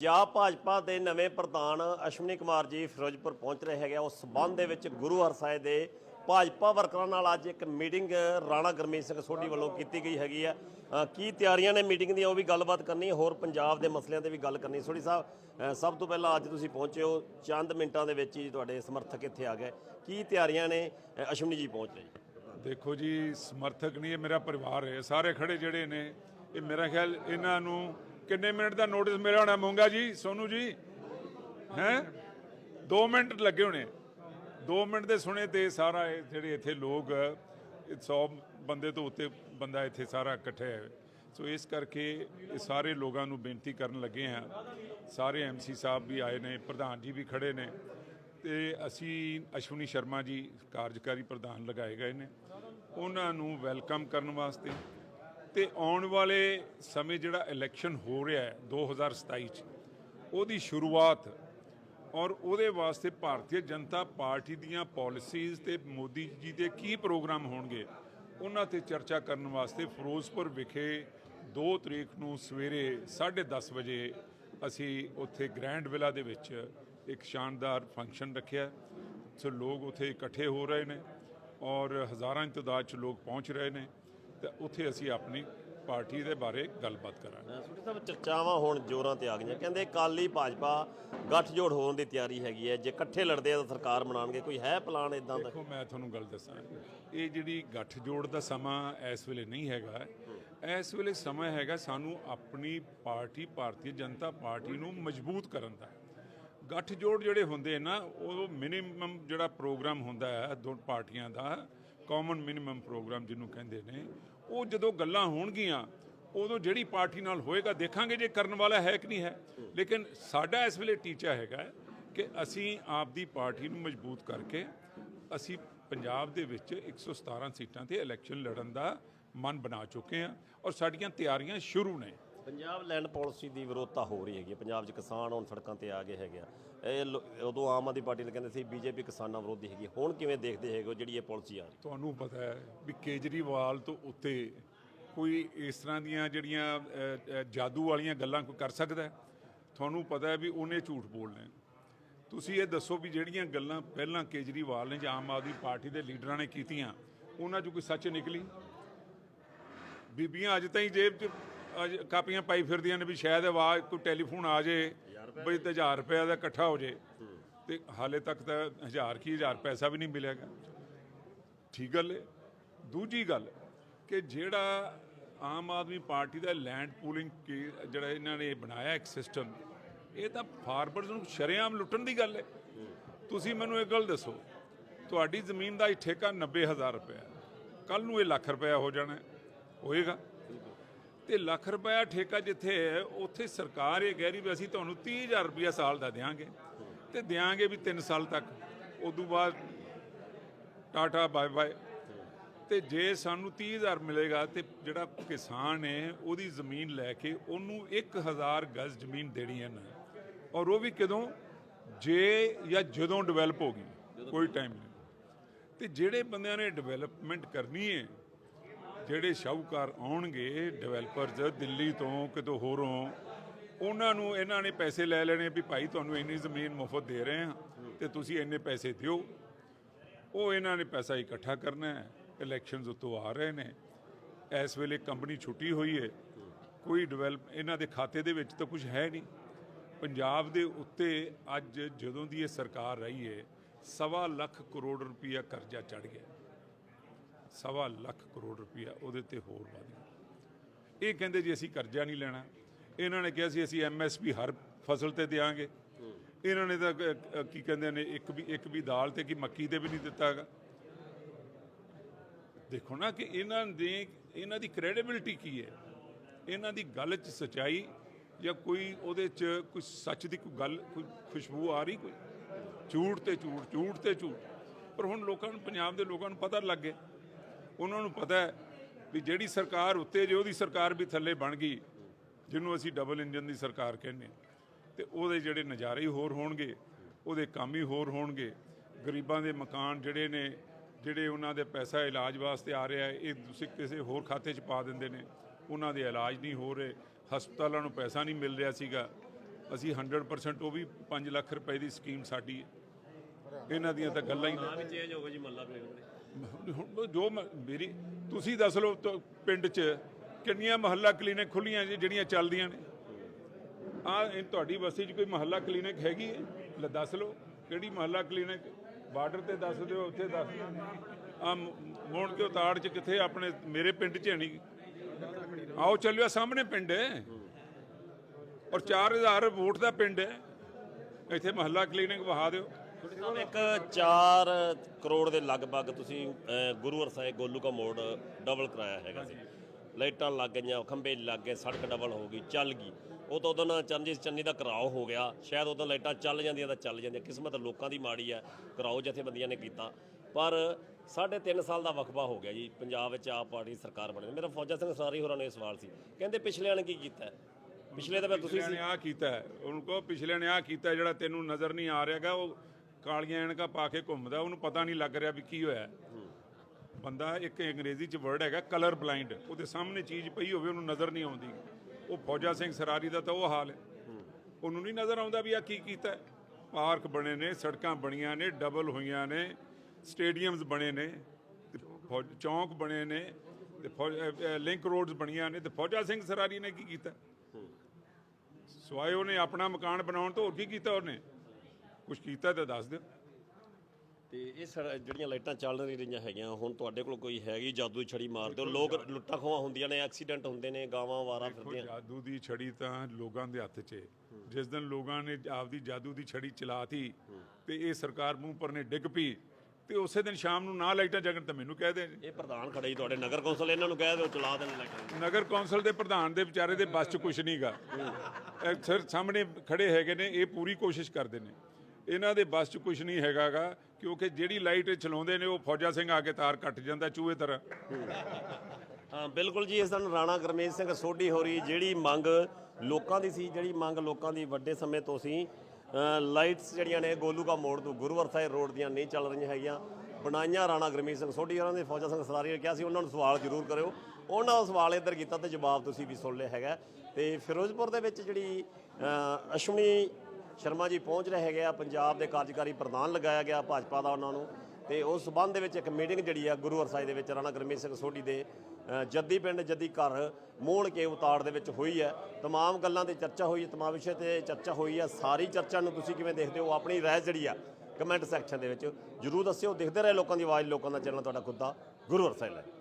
ਪੰਜਾਬ ਭਾਜਪਾ ਦੇ ਨਵੇਂ ਪ੍ਰਧਾਨ ਅਸ਼ਵਨੀ ਕੁਮਾਰ ਜੀ ਫਿਰੋਜ਼ਪੁਰ ਪਹੁੰਚ ਰਹੇ ਹੈਗੇ ਆ। ਉਸ ਸਬੰਧ ਦੇ ਵਿੱਚ ਗੁਰੂ ਹਰਸਾਏ ਦੇ ਭਾਜਪਾ ਵਰਕਰਾਂ ਨਾਲ ਅੱਜ ਇੱਕ ਮੀਟਿੰਗ ਰਾਣਾ ਗਰਮੀਤ ਸਿੰਘ ਸੋਢੀ ਵੱਲੋਂ ਕੀਤੀ ਗਈ ਹੈਗੀ ਆ। ਕੀ ਤਿਆਰੀਆਂ ਨੇ ਮੀਟਿੰਗ ਦੀਆਂ, ਉਹ ਵੀ ਗੱਲਬਾਤ ਕਰਨੀ ਹੋਰ ਪੰਜਾਬ ਦੇ ਮਸਲਿਆਂ ਤੇ ਵੀ ਗੱਲ ਕਰਨੀ ਸੋਢੀ ਸਾਹਿਬ ਸਭ ਤੋਂ ਪਹਿਲਾਂ ਅੱਜ ਤੁਸੀਂ ਪਹੁੰਚੇ ਹੋ, ਚੰਦ ਮਿੰਟਾਂ ਦੇ ਵਿੱਚ ਹੀ ਤੁਹਾਡੇ ਸਮਰਥਕ ਇੱਥੇ ਆ ਗਏ। ਕੀ ਤਿਆਰੀਆਂ ਨੇ ਅਸ਼ਵਨੀ ਜੀ ਪਹੁੰਚ ਰਹੇ? ਜੀ ਦੇਖੋ ਜੀ, ਸਮਰਥਕ ਨਹੀਂ, ਇਹ ਮੇਰਾ ਪਰਿਵਾਰ ਹੈ। ਸਾਰੇ ਖੜੇ ਜਿਹੜੇ ਨੇ, ਇਹ ਮੇਰਾ ਖਿਆਲ ਇਹਨਾਂ ਨੂੰ ਕਿੰਨੇ ਮਿੰਟ ਦਾ ਨੋਟਿਸ ਮਿਲਿਆ ਹੋਣਾ ਮੂੰਗਾ ਜੀ, ਸੋਨੂ ਜੀ? ਹੈ? 2 ਮਿੰਟ ਲੱਗੇ ਹੋਣੇ। 2 ਮਿੰਟ ਦੇ ਸੁਣੇ ਤੇ ਸਾਰਾ ਇਹ ਜਿਹੜੇ ਇੱਥੇ ਲੋਕ 100 ਬੰਦੇ ਤੋਂ ਉੱਤੇ ਬੰਦਾ ਇੱਥੇ ਸਾਰਾ ਇਕੱਠੇ ਹੈ। ਸੋ ਇਸ ਕਰਕੇ ਇਹ ਸਾਰੇ ਲੋਕਾਂ ਨੂੰ ਬੇਨਤੀ ਕਰਨ ਲੱਗੇ ਹਾਂ। ਸਾਰੇ ਐਮਸੀ ਸਾਹਿਬ ਵੀ ਆਏ ਨੇ, ਪ੍ਰਧਾਨ ਜੀ ਵੀ ਖੜੇ ਨੇ। ਤੇ ਅਸੀਂ ਅਸ਼ਵਨੀ ਸ਼ਰਮਾ ਜੀ, ਕਾਰਜਕਾਰੀ ਪ੍ਰਧਾਨ ਲਗਾਏ ਗਏ ਨੇ। ਉਹਨਾਂ ਨੂੰ ਵੈਲਕਮ ਕਰਨ ਵਾਸਤੇ ਤੇ ਆਉਣ ਵਾਲੇ ਸਮੇਂ ਜਿਹੜਾ ਇਲੈਕਸ਼ਨ ਹੋ ਰਿਹਾ ਹੈ 2027 ਚ, ਉਹਦੀ ਸ਼ੁਰੂਆਤ ਔਰ ਉਹਦੇ ਵਾਸਤੇ ਭਾਰਤੀ ਜਨਤਾ ਪਾਰਟੀ ਦੀਆਂ ਪਾਲਿਸੀਜ਼ ਤੇ ਮੋਦੀ ਜੀ ਦੇ ਕੀ ਪ੍ਰੋਗਰਾਮ ਹੋਣਗੇ, ਉਹਨਾਂ ਤੇ ਚਰਚਾ ਕਰਨ ਵਾਸਤੇ ਫਿਰੋਜ਼ਪੁਰ ਵਿਖੇ 2 ਤਰੀਕ ਨੂੰ ਸਵੇਰੇ 10:30 ਵਜੇ ਅਸੀਂ ਉੱਥੇ ਗ੍ਰੈਂਡ ਵਿਲਾ ਦੇ ਵਿੱਚ ਇੱਕ ਸ਼ਾਨਦਾਰ ਫੰਕਸ਼ਨ ਰੱਖਿਆ। ਸੋ ਲੋਕ ਉੱਥੇ ਇਕੱਠੇ ਹੋ ਰਹੇ ਨੇ ਔਰ ਹਜ਼ਾਰਾਂ ਦੀ ਤਾਦਾਦ ਚ ਲੋਕ ਪਹੁੰਚ ਰਹੇ ਨੇ। ਤੇ ਉੱਥੇ ਅਸੀਂ ਆਪਣੀ ਪਾਰਟੀ ਦੇ ਬਾਰੇ ਗੱਲਬਾਤ ਕਰਾਂਗੇ। ਸੋਢੀ ਸਾਹਿਬ ਚਰਚਾਵਾਂ ਹੁਣ ਜ਼ੋਰਾਂ ਤੇ ਆ ਗਈਆਂ। ਕਹਿੰਦੇ ਕਾਲੀ ਭਾਜਪਾ ਗੱਠਜੋੜ ਹੋਣ ਦੀ ਤਿਆਰੀ ਹੈਗੀ ਹੈ। ਜੇ ਇਕੱਠੇ ਲੜਦੇ ਆ ਤਾਂ ਸਰਕਾਰ ਬਣਾਉਣਗੇ। ਕੋਈ ਹੈ ਪਲਾਨ ਇਦਾਂ ਦਾ? ਦੇਖੋ ਮੈਂ ਤੁਹਾਨੂੰ ਗੱਲ ਦੱਸਾਂ। ਇਹ ਜਿਹੜੀ ਗੱਠ ਜੋੜ ਦਾ ਸਮਾਂ ਇਸ ਵੇਲੇ ਨਹੀਂ ਹੈਗਾ। ਇਸ ਵੇਲੇ ਸਮਾਂ ਹੈਗਾ ਸਾਨੂੰ ਆਪਣੀ ਪਾਰਟੀ ਭਾਰਤੀ ਜਨਤਾ ਪਾਰਟੀ ਨੂੰ ਮਜ਼ਬੂਤ ਕਰਨ ਦਾ। ਗੱਠ ਜੋੜ ਜਿਹੜੇ ਹੁੰਦੇ ਨਾ ਉਹ ਮਿਨੀਮਮ ਜਿਹੜਾ ਪ੍ਰੋਗਰਾਮ ਹੁੰਦਾ ਹੈ ਦੋ ਪਾਰਟੀਆਂ ਦਾ ਕਾਮਨ ਮਿਨੀਮਮ ਪ੍ਰੋਗਰਾਮ ਜਿਹਨੂੰ ਕਹਿੰਦੇ ਨੇ, ਉਹ ਜਦੋਂ ਗੱਲਾਂ ਹੋਣਗੀਆਂ, ਉਦੋਂ ਜਿਹੜੀ ਪਾਰਟੀ ਨਾਲ ਹੋਏਗਾ ਦੇਖਾਂਗੇ ਜੇ ਕਰਨ ਵਾਲਾ ਹੈ ਕਿ ਨਹੀਂ ਹੈ। ਲੇਕਿਨ ਸਾਡਾ ਇਸ ਵੇਲੇ ਟੀਚਾ ਹੈਗਾ ਕਿ ਅਸੀਂ ਆਪਦੀ ਪਾਰਟੀ ਨੂੰ ਮਜ਼ਬੂਤ ਕਰਕੇ ਅਸੀਂ ਪੰਜਾਬ ਦੇ ਵਿੱਚ 117 ਸੀਟਾਂ ਤੇ ਇਲੈਕਸ਼ਨ ਲੜਨ ਦਾ ਮਨ ਬਣਾ ਚੁੱਕੇ ਹਾਂ ਔਰ ਸਾਡੀਆਂ ਤਿਆਰੀਆਂ ਸ਼ੁਰੂ ਨੇ। ਪੰਜਾਬ ਲੈਂਡ ਪਾਲਿਸੀ ਦੀ ਵਿਰੋਧਤਾ ਹੋ ਰਹੀ ਹੈਗੀ ਹੈ। ਪੰਜਾਬ 'ਚ ਕਿਸਾਨ ਹੁਣ ਸੜਕਾਂ ਤੇ ਆ ਗਏ ਹੈਗੇ ਆ ਇਹ ਲੋ- ਉਦੋਂ ਆਮ ਆਦਮੀ ਪਾਰਟੀ ਨੇ ਕਹਿੰਦੇ ਸੀ ਬੀਜੇਪੀ ਕਿਸਾਨਾਂ ਵਿਰੋਧੀ ਹੈਗੀ ਹੁਣ ਕਿਵੇਂ ਦੇਖਦੇ ਹੈਗੇ ਹੋ ਜਿਹੜੀ ਇਹ ਪਾਲਿਸੀ ਆ ਰਹੀ ਤੁਹਾਨੂੰ ਪਤਾ ਹੈ ਵੀ ਕੇਜਰੀਵਾਲ ਤੋਂ ਉੱਤੇ ਕੋਈ ਇਸ ਤਰ੍ਹਾਂ ਦੀਆਂ ਜਿਹੜੀਆਂ ਅ, ਅ, ਜਾਦੂ ਵਾਲੀਆਂ ਗੱਲਾਂ ਕੋਈ ਕਰ ਸਕਦਾ ਹੈ? ਤੁਹਾਨੂੰ ਪਤਾ ਹੈ ਵੀ ਉਹਨੇ ਝੂਠ ਬੋਲਣਾ ਹੈ। ਤੁਸੀਂ ਇਹ ਦੱਸੋ ਵੀ ਜਿਹੜੀਆਂ ਗੱਲਾਂ ਪਹਿਲਾਂ ਕੇਜਰੀਵਾਲ ਨੇ ਜਾਂ ਆਮ ਆਦਮੀ ਪਾਰਟੀ ਦੇ ਲੀਡਰਾਂ ਨੇ ਕੀਤੀਆਂ ਉਹਨਾਂ 'ਚੋਂ ਕੋਈ ਸੱਚ ਨਿਕਲੀ ਬੀਬੀਆਂ ਅੱਜ ਤਾਈਂ ਜੇਬ 'ਚ ਕਾਪੀਆਂ ਪਾਈ ਫਿਰਦੀਆਂ ਨੇ ਵੀ ਸ਼ਾਇਦ ਆਵਾਜ਼ ਕੋਈ ਟੈਲੀਫੋਨ ਆ ਜੇ ਬਈ ਤੇ 1000 ਰੁਪਏ ਦਾ ਇਕੱਠਾ ਹੋ ਜੇ। ਤੇ ਹਾਲੇ ਤੱਕ ਤਾਂ 1000 ਕੀ 1000 ਪੈਸਾ ਵੀ ਨਹੀਂ ਮਿਲਿਆਗਾ ਠੀਕ ਗੱਲ ਹੈ ਦੂਜੀ ਗੱਲ ਕਿ ਜਿਹੜਾ ਆਮ ਆਦਮੀ ਪਾਰਟੀ ਦਾ ਲੈਂਡ ਪੂਲਿੰਗ ਜਿਹੜਾ ਇਹਨਾਂ ਨੇ ਬਣਾਇਆ ਇੱਕ ਸਿਸਟਮ ਇਹ ਤਾਂ ਫਾਰਮਰਸ ਨੂੰ ਸ਼ਰੇਆਮ ਲੁੱਟਣ ਦੀ ਗੱਲ ਹੈ ਤੁਸੀਂ ਮੈਨੂੰ ਇੱਕ ਗੱਲ ਦੱਸੋ ਤੁਹਾਡੀ ਜ਼ਮੀਨ ਦਾ ਠੇਕਾ 90000 ਰੁਪਏ ਕੱਲ ਨੂੰ ਇਹ ਲੱਖ ਰੁਪਏ ਹੋ ਜਾਣਾ। ਹੋਏਗਾ। ਤੇ ਲੱਖ ਰੁਪਇਆ ਠੇਕਾ ਜਿੱਥੇ ਹੈ ਉੱਥੇ ਸਰਕਾਰ ਇਹ ਕਹਿ ਰਹੀ ਵੀ ਅਸੀਂ ਤੁਹਾਨੂੰ 30000 ਰੁਪਇਆ ਸਾਲ ਦਾ ਦੇਵਾਂਗੇ ਤੇ ਦੇਵਾਂਗੇ ਵੀ 3 ਸਾਲ ਤੱਕ। ਉਦੋਂ ਬਾਅਦ ਟਾਟਾ ਬਾਏ ਬਾਏ। ਤੇ ਜੇ ਸਾਨੂੰ 30000 ਮਿਲੇਗਾ ਤੇ ਜਿਹੜਾ ਕਿਸਾਨ ਹੈ ਉਹਦੀ ਜ਼ਮੀਨ ਲੈ ਕੇ ਉਹਨੂੰ 1000 ਗਜ਼ ਜ਼ਮੀਨ ਦੇਣੀ ਹੈ ਨਾ। ਔਰ ਉਹ ਵੀ ਕਦੋਂ? ਜੇ ਜਾਂ ਜਦੋਂ ਡਿਵੈਲਪ ਹੋਗੀ ਕੋਈ ਟਾਈਮ ਨਹੀਂ। ਤੇ ਜਿਹੜੇ ਬੰਦਿਆਂ ਨੇ ਡਿਵੈਲਪਮੈਂਟ ਕਰਨੀ ਹੈ ਜਿਹੜੇ ਸ਼ਾਹੂਕਾਰ ਆਉਣਗੇ ਡਿਵੈਲਪਰਸ ਦਿੱਲੀ ਤੋਂ ਕਿਤੋਂ ਹੋਰੋਂ, ਉਹਨਾਂ ਨੂੰ ਇਹਨਾਂ ਨੇ ਪੈਸੇ ਲੈ ਲੈਣੇ ਵੀ ਭਾਈ ਤੁਹਾਨੂੰ ਇੰਨੀ ਜ਼ਮੀਨ ਮੁਫਤ ਦੇ ਰਹੇ ਹਾਂ ਤੇ ਤੁਸੀਂ ਇੰਨੇ ਪੈਸੇ ਦਿਓ। ਉਹ ਇਹਨਾਂ ਨੇ ਪੈਸਾ ਇਕੱਠਾ ਕਰਨਾ ਹੈ ਇਲੈਕਸ਼ਨਸ ਉਤੋਂ ਆ ਰਹੇ ਨੇ। ਇਸ ਵੇਲੇ ਕੰਪਨੀ ਛੁੱਟੀ ਹੋਈ ਹੈ, ਕੋਈ ਡਿਵੈਲਪ ਇਹਨਾਂ ਦੇ ਖਾਤੇ ਦੇ ਵਿੱਚ ਤਾਂ ਕੁਝ ਹੈ ਨਹੀਂ। ਪੰਜਾਬ ਦੇ ਉੱਤੇ ਅੱਜ ਜਦੋਂ ਦੀ ਇਹ ਸਰਕਾਰ ਰਹੀ ਹੈ, ਸਵਾ ਲੱਖ ਕਰੋੜ ਰੁਪਈਆ ਕਰਜ਼ਾ ਚੜ ਗਿਆ। ਸਵਾ ਲੱਖ ਕਰੋੜ ਰੁਪਈਆ ਉਹਦੇ ਤੇ ਹੋਰ ਵਧ ਗਿਆ ਇਹ ਕਹਿੰਦੇ ਜੀ ਅਸੀਂ ਕਰਜ਼ਾ ਨਹੀਂ ਲੈਣਾ। ਇਹਨਾਂ ਨੇ ਕਿਹਾ ਸੀ ਅਸੀਂ ਐਮਐਸਪੀ ਹਰ ਫਸਲ ਤੇ ਦੇਾਂਗੇ ਇਹਨਾਂ ਨੇ ਤਾਂ ਕ- ਕੀ ਕਹਿੰਦੇ ਨੇ, ਇੱਕ ਵੀ ਇੱਕ ਵੀ ਦਾਲ ਤੇ ਕੀ ਮੱਕੀ ਤੇ ਵੀ ਨਹੀਂ ਦਿੱਤਾ ਹੈਗਾ। ਦੇਖੋ ਨਾ ਕਿ ਇਹਨਾਂ ਦੇ, ਇਹਨਾਂ ਦੀ ਕ੍ਰੈਡੀਬਿਲਟੀ ਕੀ ਹੈ? ਇਹਨਾਂ ਦੀ ਗੱਲ 'ਚ ਸਚਾਈ ਜਾਂ ਕੋਈ ਉਹਦੇ 'ਚ ਕੋਈ ਸੱਚ ਦੀ ਕੋਈ ਗੱਲ, ਕੋਈ ਖੁਸ਼ਬੂ ਆ ਰਹੀ ਕੋਈ? ਝੂਠ ਤੇ ਝੂਠ ਝੂਠ ਤੇ ਝੂਠ। ਪਰ ਹੁਣ ਲੋਕਾਂ ਨੂੰ, ਪੰਜਾਬ ਦੇ ਲੋਕਾਂ ਨੂੰ ਪਤਾ ਲੱਗ ਗਿਆ। ਉਹਨਾਂ ਨੂੰ ਪਤਾ ਹੈ ਵੀ ਜਿਹੜੀ ਸਰਕਾਰ ਉੱਤੇ ਜੇ ਉਹਦੀ ਸਰਕਾਰ ਵੀ ਥੱਲੇ ਬਣ ਗਈ, ਜਿਹਨੂੰ ਅਸੀਂ ਡਬਲ ਇੰਜਨ ਦੀ ਸਰਕਾਰ ਕਹਿੰਦੇ ਹਾਂ, ਤੇ ਉਹਦੇ ਜਿਹੜੇ ਨਜ਼ਾਰੇ ਹੀ ਹੋਰ ਹੋਣਗੇ, ਉਹਦੇ ਕੰਮ ਹੀ ਹੋਰ ਹੋਣਗੇ, ਗਰੀਬਾਂ ਦੇ ਮਕਾਨ ਜਿਹੜੇ ਨੇ, ਜਿਹੜੇ ਉਹਨਾਂ ਦੇ ਪੈਸਾ ਇਲਾਜ ਵਾਸਤੇ ਆ ਰਿਹਾ ਇਹ ਤੁਸੀਂ ਕਿਸੇ ਹੋਰ ਖਾਤੇ 'ਚ ਪਾ ਦਿੰਦੇ ਨੇ, ਉਹਨਾਂ ਦੇ ਇਲਾਜ ਨਹੀਂ ਹੋ ਰਹੇ, ਹਸਪਤਾਲਾਂ ਨੂੰ ਪੈਸਾ ਨਹੀਂ ਮਿਲ ਰਿਹਾ ਸੀਗਾ, ਅਸੀਂ 100% ਉਹ ਵੀ 5 ਲੱਖ ਰੁਪਏ ਦੀ ਸਕੀਮ ਸਾਡੀ ਇਹਨਾਂ ਦੀਆਂ ਤਾਂ ਗੱਲਾਂ ਹੀ ਨਾਮ ਚੇਂਜ ਹੋ ਗਿਆ ਜੀ ਮੱਲਾ ਕਲੀਨਿਕ ਹੁਣ ਜੋ ਮ- ਮੇਰੀ ਤੁਸੀਂ ਦੱਸ ਲਓ ਤਾਂ ਪਿੰਡ 'ਚ ਕਿੰਨੀਆਂ ਮਹੱਲਾ ਕਲੀਨਿਕ ਖੁੱਲੀਆਂ ਜੀ, ਜਿਹੜੀਆਂ ਚੱਲਦੀਆਂ ਨੇ? ਆ, ਇਹ ਤੁਹਾਡੀ ਬਸਤੀ 'ਚ ਕੋਈ ਮਹੱਲਾ ਕਲੀਨਿਕ ਹੈਗੀ ਹੈ? ਲੈ ਦੱਸ ਲਓ, ਕਿਹੜੀ ਮਹੱਲਾ ਕਲੀਨਿਕ? ਬਾਰਡਰ ਤੇ ਦੱਸ ਦਿਓ, ਉੱਥੇ ਦੱਸ ਆ ਮੋਣ ਕੇ ਉਤਾੜ 'ਚ ਕਿੱਥੇ ਆਪਣੇ, ਮੇਰੇ ਪਿੰਡ 'ਚ ਹੈ ਨਹੀਂ। ਆਓ ਚੱਲਿਓ ਸਾਹਮਣੇ ਪਿੰਡ ਹੈ। ਔਰ 4000 ਵੋਟ ਦਾ ਪਿੰਡ ਹੈ। ਇੱਥੇ ਮਹੱਲਾ ਕਲੀਨਿਕ ਵਹਾ ਦਿਓ। ਇੱਕ 4 ਕਰੋੜ ਦੇ ਲਗਭਗ ਤੁਸੀਂ ਅਹ, ਗੁਰੂ ਅਰਸਾਏ ਗੋਲੂ ਕਾ ਮੋੜ ਡਬਲ ਕਰਾਇਆ ਹੈਗਾ ਸੀ। ਲਾਈਟਾਂ ਲੱਗ ਗਈਆਂ ਖੰਭੇ ਲੱਗ ਗਏ ਸੜਕ ਡਬਲ ਹੋ ਗਈ ਚੱਲ ਗਈ। ਉਹ ਤਾਂ ਉਦੋਂ ਨਾਲ ਚਰਨਜੀਤ ਚੰਨੀ ਦਾ ਕਰਾਓ ਹੋ ਗਿਆ। ਸ਼ਾਇਦ ਉਦੋਂ ਲਾਈਟਾਂ ਚੱਲ ਜਾਂਦੀਆਂ ਤਾਂ ਚੱਲ ਜਾਂਦੀਆਂ ਕਿਸਮਤ ਲੋਕਾਂ ਦੀ ਮਾੜੀ ਹੈ ਕਰਾਓ ਜਥੇਬੰਦੀਆਂ ਨੇ ਕੀਤਾ। ਪਰ ਸਾਢੇ ਤਿੰਨ ਸਾਲ ਦਾ ਵਕਫਾ ਹੋ ਗਿਆ ਜੀ ਪੰਜਾਬ ਵਿੱਚ ਆਪ ਪਾਰਟੀ ਸਰਕਾਰ ਬਣੀ। ਮੇਰਾ ਫੌਜਾ ਸਿੰਘ ਸਾਰੀ ਹੋਰਾਂ ਨੂੰ ਇਹ ਸਵਾਲ ਸੀ। ਕਹਿੰਦੇ ਪਿਛਲਿਆਂ ਨੇ ਕੀ ਕੀਤਾ? ਹੈ? ਪਿਛਲੇ ਤਾਂ ਫਿਰ ਤੁਸੀਂ ਪਿਛਲਿਆਂ ਨੇ ਆ ਕੀਤਾ ਹੈ। ਉਹਨੂੰ ਕਹੋ ਪਿਛਲਿਆਂ ਨੇ ਆ ਕੀਤਾ ਜਿਹੜਾ ਤੈਨੂੰ ਨਜ਼ਰ ਨਹੀਂ ਆ ਰਿਹਾਗਾ ਉਹ ਕਾਲੀਆਂ ਐਨਕਾਂ ਪਾ ਕੇ ਘੁੰਮਦਾ, ਉਹਨੂੰ ਪਤਾ ਨਹੀਂ ਲੱਗ ਰਿਹਾ ਵੀ ਕੀ ਹੋਇਆ। ਬੰਦਾ ਇੱਕ ਅੰਗਰੇਜ਼ੀ ਚ ਵਰਡ ਹੈਗਾ ਕਲਰ ਬਲਾਈਂਡ ਉਹਦੇ ਸਾਹਮਣੇ ਚੀਜ਼ ਪਈ ਹੋਵੇ, ਉਹਨੂੰ ਨਜ਼ਰ ਨਹੀਂ ਆਉਂਦੀ। ਉਹ ਫੌਜਾ ਸਿੰਘ ਸਰਾਰੀ ਦਾ ਤਾਂ ਉਹ ਹਾਲ ਹੈ। ਉਹਨੂੰ ਨਹੀਂ ਨਜ਼ਰ ਆਉਂਦਾ ਵੀ ਆ ਕੀ ਕੀਤਾ ਪਾਰਕ ਬਣੇ ਨੇ, ਸੜਕਾਂ ਬਣੀਆਂ ਨੇ ਡਬਲ ਹੋਈਆਂ ਨੇ ਸਟੇਡੀਅਮਸ ਬਣੇ ਨੇ ਫੌਜ- ਚੌਂਕ ਬਣੇ ਨੇ, ਤੇ ਫੌਜ- ਲਿੰਕ ਰੋਡਸ ਬਣੀਆਂ ਨੇ, ਤੇ ਫੌਜਾ ਸਿੰਘ ਸਰਾਰੀ ਨੇ ਕੀ ਕੀਤਾ? ਸਵਾਏ ਉਹਨੇ ਆਪਣਾ ਮਕਾਨ ਬਣਾਉਣ ਤੋਂ ਹੋਰ ਕੀ ਕੀਤਾ ਉਹਨੇ? ਕੁਝ ਕੀਤਾ ਤਾਂ ਦੱਸ ਦਿਓ। ਤੇ ਇਹ ਸੜ- ਜਿਹੜੀਆਂ ਲਾਈਟਾਂ ਚੱਲ ਰਹੀਆਂ ਹੈਗੀਆਂ ਹੁਣ ਤੁਹਾਡੇ ਕੋਲ ਕੋਈ ਹੈਗੀ ਜਾਦੂ ਦੀ ਛੜੀ ਮਾਰ ਦਿਓ। ਲੋਕ ਲੁੱਟਾਂ ਖੋਹਾਂ ਹੁੰਦੀਆਂ ਨੇ ਐਕਸੀਡੈਂਟ ਹੁੰਦੇ ਨੇ ਗਾਵਾਂ ਵਾਰਾ ਦੇਖੋ ਫਿਰਦੀਆਂ। ਜਾਦੂ ਦੀ ਛੜੀ ਤਾਂ ਲੋਕਾਂ ਦੇ ਹੱਥ 'ਚ ਹੈ ਜਿਸ ਦਿਨ ਲੋਕਾਂ ਨੇ ਆਪਦੀ ਜਾਦੂ ਦੀ ਛੜੀ ਚਲਾਤੀ ਤੇ ਇਹ ਸਰਕਾਰ ਮੂੰਹ ਪਰ ਨੇ ਡਿੱਗ ਪਈ ਤੇ ਉਸੇ ਦਿਨ ਸ਼ਾਮ ਨੂੰ ਨਾ ਲਾਈਟਾਂ ਜਗਣ ਤਾਂ ਮੈਨੂੰ ਕਹਿ ਦੇ ਇਹ ਪ੍ਰਧਾਨ ਖੜੇ ਜੀ ਤੁਹਾਡੇ ਨਗਰ ਕੌਂਸਲ ਇਹਨਾਂ ਨੂੰ ਕਹਿ ਦਿਓ ਚਲਾ ਦੇਣ ਲਾਈਟਾਂ। ਨਗਰ ਕੌਂਸਲ ਦੇ ਪ੍ਰਧਾਨ ਦੇ ਵਿਚਾਰੇ ਦੇ ਬਸ 'ਚ ਕੁਝ ਨਹੀਂਗਾ ਸਰ ਸਾਹਮਣੇ ਖੜੇ ਹੈਗੇ ਨੇ ਇਹ ਪੂਰੀ ਕੋਸ਼ਿਸ਼ ਕਰਦੇ ਨੇ। ਇਹਨਾਂ ਦੇ ਬਸ 'ਚ ਕੁਝ ਨਹੀਂ ਹੈਗਾਗਾ, ਕਿਉਂਕਿ ਜਿਹੜੀ ਲਾਈਟ ਚਲਾਉਂਦੇ ਨੇ ਉਹ ਫੌਜਾ ਸਿੰਘ ਆ ਕੇ ਤਾਰ ਕੱਟ ਜਾਂਦਾ ਚੂਹੇ ਤਰ੍ਹਾਂ ਹਾਂ, ਬਿਲਕੁਲ ਜੀ, ਇਸ ਦਿਨ ਰਾਣਾ ਗਰਮੇਜ ਸਿੰਘ ਸੋਢੀ ਹੋਰੀ ਜਿਹੜੀ ਮੰਗ ਲੋਕਾਂ ਦੀ ਸੀ, ਜਿਹੜੀ ਮੰਗ ਲੋਕਾਂ ਦੀ ਵੱਡੇ ਸਮੇਂ ਤੋਂ ਸੀ ਲਾਈਟਸ ਜਿਹੜੀਆਂ ਨੇ ਗੋਲੂਕਾ ਮੋੜ ਤੋਂ ਗੁਰੂਵਰ ਸਾਹਿਬ ਰੋਡ ਦੀਆਂ ਨਹੀਂ ਚੱਲ ਰਹੀਆਂ ਹੈਗੀਆਂ। ਬਣਾਈਆਂ ਰਾਣਾ ਗਰਮੇਜ ਸਿੰਘ ਸੋਢੀ ਹੋਰਾਂ ਦੇ ਫੌਜਾ ਸਿੰਘ ਸਰਾਰੀ ਨੇ ਕਿਹਾ ਸੀ, ਉਹਨਾਂ ਨੂੰ ਸਵਾਲ ਜ਼ਰੂਰ ਕਰਿਓ। ਉਹਨਾਂ ਦਾ ਸਵਾਲ ਇੱਧਰ ਕੀਤਾ ਤੇ ਜਵਾਬ ਤੁਸੀਂ ਵੀ ਸੁਣ ਲਿਆ ਹੈਗਾ। ਤੇ ਫਿਰੋਜ਼ਪੁਰ ਦੇ ਵਿੱਚ ਜਿਹੜੀ ਅਸ਼ਵਨੀ ਸ਼ਰਮਾ ਜੀ ਪਹੁੰਚ ਰਹੇ ਹੈਗੇ ਆ ਪੰਜਾਬ ਦੇ ਕਾਰਜਕਾਰੀ ਪ੍ਰਧਾਨ ਲਗਾਇਆ ਗਿਆ ਭਾਜਪਾ ਦਾ ਉਹਨਾਂ ਨੂੰ ਤੇ ਉਸ ਸਬੰਧ ਦੇ ਵਿੱਚ ਇੱਕ ਮੀਟਿੰਗ ਜਿਹੜੀ ਆ ਗੁਰੂ ਅਰਸਾਈ ਦੇ ਵਿੱਚ ਰਾਣਾ ਗੁਰਮੀਤ ਸਿੰਘ ਸੋਢੀ ਦੇ ਅ, ਜੱਦੀ ਪਿੰਡ ਜੱਦੀ ਘਰ ਮੋੜ ਕੇ ਉਤਾੜ ਦੇ ਵਿੱਚ ਹੋਈ ਹੈ तमाम ਗੱਲਾਂ ਤੇ ਚਰਚਾ ਹੋਈ ਹੈ तमाम ਵਿਸ਼ੇ ਤੇ ਚਰਚਾ ਹੋਈ ਹੈ ਸਾਰੀ ਚਰਚਾ ਨੂੰ ਤੁਸੀਂ ਕਿਵੇਂ ਦੇਖਦੇ ਹੋ ਆਪਣੀ ਰਾਏ ਜਿਹੜੀ ਆ ਕਮੈਂਟ ਸੈਕਸ਼ਨ ਦੇ ਵਿੱਚ ਜਰੂਰ ਦੱਸਿਓ ਦਿਖਦੇ ਰਹੇ ਲੋਕਾਂ ਦੀ ਆਵਾਜ਼ ਲੋਕਾਂ ਦਾ ਚੈਨਲ ਤੁਹਾਡਾ ਖੁਦ ਦਾ ਗੁਰੂ ਅਰਸਾਈ ਲੈ